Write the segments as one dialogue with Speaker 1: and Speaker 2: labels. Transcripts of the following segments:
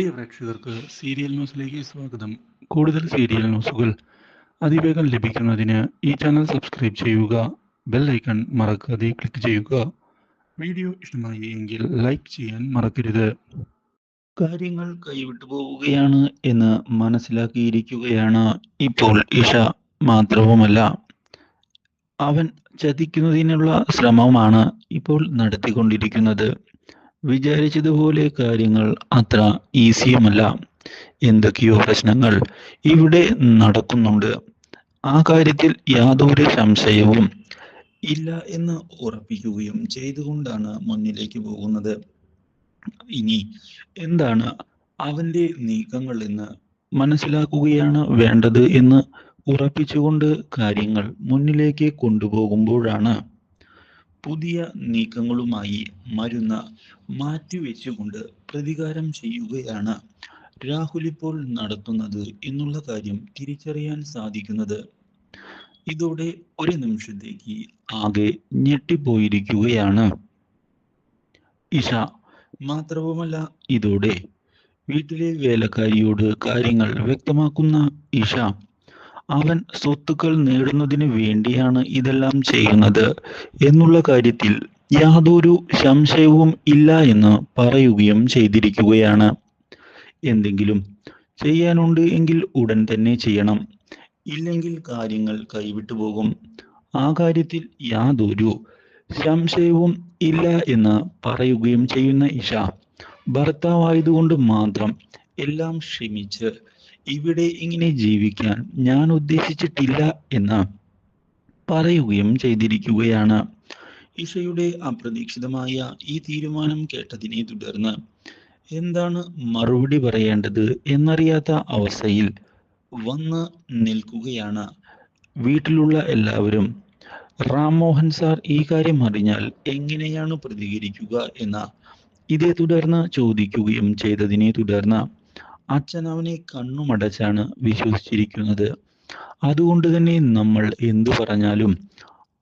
Speaker 1: പ്രിയ പ്രേക്ഷകർക്ക് സീരിയൽ ന്യൂസിലേക്ക് സ്വാഗതം. കൂടുതൽ സീരിയൽ ന്യൂസുകൾ അതിവേഗം ലഭിക്കുന്നതിന് ഈ ചാനൽ സബ്സ്ക്രൈബ് ചെയ്യുക ബെൽ ഐക്കൺ മറക്കാതെ ക്ലിക്ക് ചെയ്യുക. വീഡിയോ ഇഷ്ടമായി എങ്കിൽ ലൈക്ക് ചെയ്യാൻ മറക്കരുത്. കാര്യങ്ങൾ കൈവിട്ടു പോവുകയാണ് എന്ന് മനസ്സിലാക്കിയിരിക്കുകയാണ് ഇപ്പോൾ ഇഷ മാത്രവുമല്ല. അവൻ ചതിക്കുന്നതിനുള്ള ശ്രമമാണ് ഇപ്പോൾ നടത്തിക്കൊണ്ടിരിക്കുന്നത്. വിചാരിച്ചതുപോലെ കാര്യങ്ങൾ അത്ര ഈസിയുമല്ല. എന്തൊക്കെയോ പ്രശ്നങ്ങൾ ഇവിടെ നടക്കുന്നുണ്ട്. ആ കാര്യത്തിൽ യാതൊരു സംശയവും ഇല്ല എന്ന് ഉറപ്പിക്കുകയും ചെയ്തുകൊണ്ടാണ് മുന്നിലേക്ക് പോകുന്നത്. ഇനി എന്താണ് അവന്റെ നീക്കങ്ങൾ എന്ന് മനസ്സിലാക്കുകയാണ് വേണ്ടത് എന്ന് ഉറപ്പിച്ചുകൊണ്ട് കാര്യങ്ങൾ മുന്നിലേക്ക് കൊണ്ടുപോകുമ്പോഴാണ് പുതിയ നീക്കങ്ങളുമായി മരുന്ന് മാറ്റിവെച്ചുകൊണ്ട് പ്രതികാരം ചെയ്യുകയാണ് രാഹുൽ ഇപ്പോൾ നടത്തുന്നത് എന്നുള്ള കാര്യം തിരിച്ചറിയാൻ സാധിക്കുന്നത്. ഇതോടെ ഒരു നിമിഷത്തേക്ക് ആകെ ഞെട്ടിപ്പോയിരിക്കുകയാണ്. ഇഷ മാത്രവുമല്ല ഇതോടെ വീട്ടിലെ വേലക്കാരിയോട് കാര്യങ്ങൾ വ്യക്തമാക്കുന്ന ഇഷ അവൻ സ്വത്തുക്കൾ നേടുന്നതിന് വേണ്ടിയാണ് ഇതെല്ലാം ചെയ്യുന്നത് എന്നുള്ള കാര്യത്തിൽ യാതൊരു സംശയവും ഇല്ല എന്ന് പറയുകയും ചെയ്തിരിക്കുകയാണ്. എന്തെങ്കിലും ചെയ്യാനുണ്ട് എങ്കിൽ ഉടൻ തന്നെ ചെയ്യണം. ഇല്ലെങ്കിൽ കാര്യങ്ങൾ കൈവിട്ടു പോകും. ആ കാര്യത്തിൽ യാതൊരു സംശയവും ഇല്ല എന്ന് പറയുകയും ചെയ്യുന്ന ഇഷ ഭർത്താവായതുകൊണ്ട് മാത്രം എല്ലാം ക്ഷമിച്ച് ഇവിടെ ഇങ്ങനെ ജീവിക്കാൻ ഞാൻ ഉദ്ദേശിച്ചിട്ടില്ല എന്ന് പറയുകയും ചെയ്തിരിക്കുകയാണ്. ഇഷയുടെ അപ്രതീക്ഷിതമായ ഈ തീരുമാനം കേട്ടതിനെ തുടർന്ന് എന്താണ് മറുപടി പറയേണ്ടത് എന്നറിയാത്ത അവസ്ഥയിൽ വന്ന് നിൽക്കുകയാണ്. വീട്ടിലുള്ള എല്ലാവരും റാം മോഹൻ സാർ ഈ കാര്യം അറിഞ്ഞാൽ എങ്ങനെയാണ് പ്രതികരിക്കുക? എന്ന ഇതേ തുടർന്ന് ചോദിക്കുകയും ചെയ്തതിനെ തുടർന്ന് അച്ഛൻ അവനെ കണ്ണുമടച്ചാണ് വിശ്വസിച്ചിരിക്കുന്നത്. അതുകൊണ്ട് തന്നെ നമ്മൾ എന്തു പറഞ്ഞാലും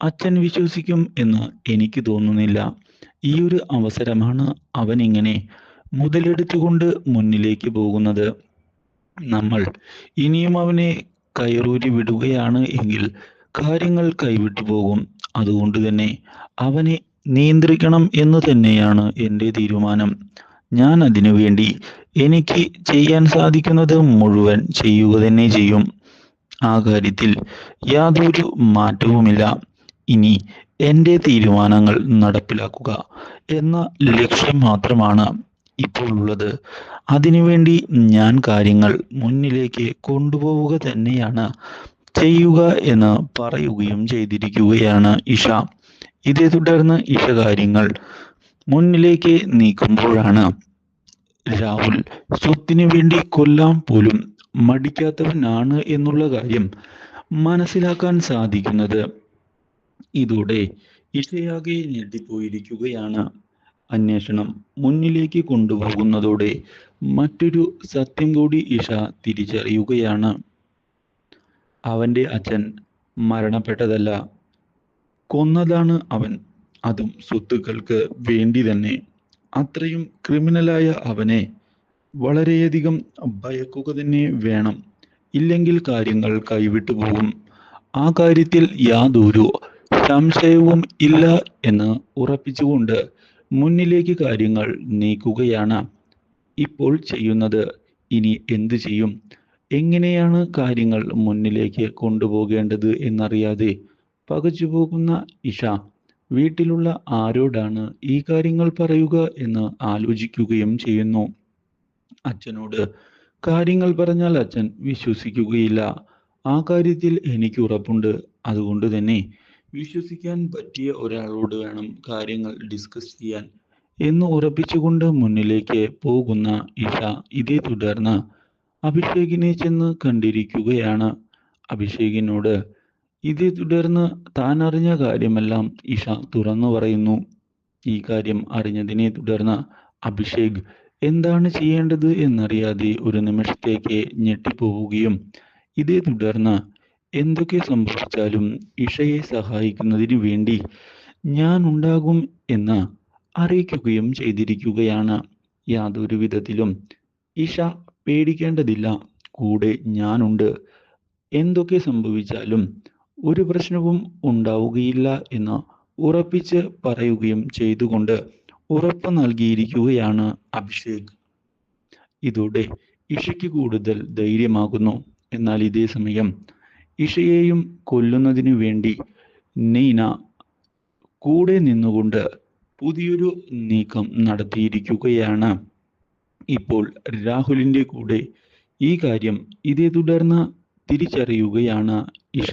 Speaker 1: അച്ഛൻ വിശ്വസിക്കും എന്ന് എനിക്ക് തോന്നുന്നില്ല. ഈ ഒരു അവസരമാണ് അവൻ ഇങ്ങനെ മുതലെടുത്തുകൊണ്ട് മുന്നിലേക്ക് പോകുന്നത്. നമ്മൾ ഇനിയും അവനെ കയറൂരി വിടുകയാണ് എങ്കിൽ കാര്യങ്ങൾ കൈവിട്ടു പോകും. അതുകൊണ്ട് തന്നെ അവനെ നിയന്ത്രിക്കണം എന്ന് തന്നെയാണ് എന്റെ തീരുമാനം. ഞാൻ അതിനു വേണ്ടി എനിക്ക് ചെയ്യാൻ സാധിക്കുന്നത് മുഴുവൻ ചെയ്യുക തന്നെ ചെയ്യും. ആ കാര്യത്തിൽ യാതൊരു മാറ്റവുമില്ല. ഇനി എന്റെ തീരുമാനങ്ങൾ നടപ്പിലാക്കുക എന്ന ലക്ഷ്യം മാത്രമാണ് ഇപ്പോൾ ഉള്ളത്. അതിനുവേണ്ടി ഞാൻ കാര്യങ്ങൾ മുന്നിലേക്ക് കൊണ്ടുപോവുക തന്നെയാണ് ചെയ്യുക എന്ന് പറയുകയും ചെയ്തിരിക്കുകയാണ് ഇഷ. ഇതേ തുടർന്ന് ഇഷ കാര്യങ്ങൾ മുന്നിലേക്ക് നീക്കുമ്പോഴാണ് രാഹുൽ സ്വത്തിനു വേണ്ടി കൊല്ലാൻ പോലും മടിക്കാത്തവനാണ് എന്നുള്ള കാര്യം മനസ്സിലാക്കാൻ സാധിക്കുന്നത്. ഇതോടെ ഇഷയാകെ ഞെട്ടിപ്പോയിരിക്കുകയാണ്. അന്വേഷണം മുന്നിലേക്ക് കൊണ്ടുപോകുന്നതോടെ മറ്റൊരു സത്യം കൂടി ഇഷ തിരിച്ചറിയുകയാണ്. അവന്റെ അച്ഛൻ മരണപ്പെട്ടതല്ല കൊന്നതാണ് അവൻ. അതും സ്വത്തുക്കൾക്ക് വേണ്ടി തന്നെ. അത്രയും ക്രിമിനലായ അവനെ വളരെയധികം ഭയക്കുക തന്നെ വേണം. ഇല്ലെങ്കിൽ കാര്യങ്ങൾ കൈവിട്ടു പോകും. ആ കാര്യത്തിൽ യാതൊരു സംശയവും ഇല്ല എന്ന് ഉറപ്പിച്ചുകൊണ്ട് മുന്നിലേക്ക് കാര്യങ്ങൾ നീക്കുകയാണ്. ഇപ്പോൾ ചെയ്യുന്നത് ഇനി എന്തു ചെയ്യും? എങ്ങനെയാണ് കാര്യങ്ങൾ മുന്നിലേക്ക് കൊണ്ടുപോകേണ്ടത് എന്നറിയാതെ പകച്ചുപോകുന്ന ഇഷ വീട്ടിലുള്ള ആരോടാണ് ഈ കാര്യങ്ങൾ പറയുക എന്ന് ആലോചിക്കുകയും ചെയ്യുന്നു. അച്ഛനോട് കാര്യങ്ങൾ പറഞ്ഞാൽ അച്ഛൻ വിശ്വസിക്കുകയില്ല. ആ കാര്യത്തിൽ എനിക്ക് ഉറപ്പുണ്ട്. അതുകൊണ്ട് തന്നെ വിശ്വസിക്കാൻ പറ്റിയ ഒരാളോട് വേണം കാര്യങ്ങൾ ഡിസ്കസ് ചെയ്യാൻ എന്ന് ഉറപ്പിച്ചുകൊണ്ട് മുന്നിലേക്ക് പോകുന്ന ഇഷ ഇതേ തുടർന്ന് അഭിഷേകിനെ ചെന്ന് കണ്ടിരിക്കുകയാണ്. അഭിഷേകിനോട് ഇതേ തുടർന്ന് താൻ അറിഞ്ഞ കാര്യമെല്ലാം ഇഷ തുറന്നു പറയുന്നു. ഈ കാര്യം അറിഞ്ഞതിനെ തുടർന്ന് അഭിഷേക് എന്താണ് ചെയ്യേണ്ടത് എന്നറിയാതെ ഒരു നിമിഷത്തേക്ക് ഞെട്ടിപ്പോവുകയും ഇതേ തുടർന്ന് എന്തൊക്കെ സംഭവിച്ചാലും ഇഷയെ സഹായിക്കുന്നതിന് വേണ്ടി ഞാൻ ഉണ്ടാകും എന്ന് അറിയിക്കുകയും ചെയ്തിരിക്കുകയാണ്. യാതൊരു വിധത്തിലും ഇഷ പേടിക്കേണ്ടതില്ല. കൂടെ ഞാനുണ്ട്. എന്തൊക്കെ സംഭവിച്ചാലും ഒരു പ്രശ്നവും ഉണ്ടാവുകയില്ല എന്ന് ഉറപ്പിച്ച് പറയുകയും ചെയ്തുകൊണ്ട് ഉറപ്പ് നൽകിയിരിക്കുകയാണ് അഭിഷേക്. ഇതോടെ ഇഷയ്ക്ക് കൂടുതൽ ധൈര്യമാകുന്നു. എന്നാൽ ഇതേ സമയം ഇഷയെയും കൊല്ലുന്നതിനു വേണ്ടി നീന കൂടെ നിന്നുകൊണ്ട് പുതിയൊരു നീക്കം നടത്തിയിരിക്കുകയാണ്. ഇപ്പോൾ രാഹുലിന്റെ കൂടെ ഈ കാര്യം ഇതേ തുടർന്ന് തിരിച്ചറിയുകയാണ് Isha.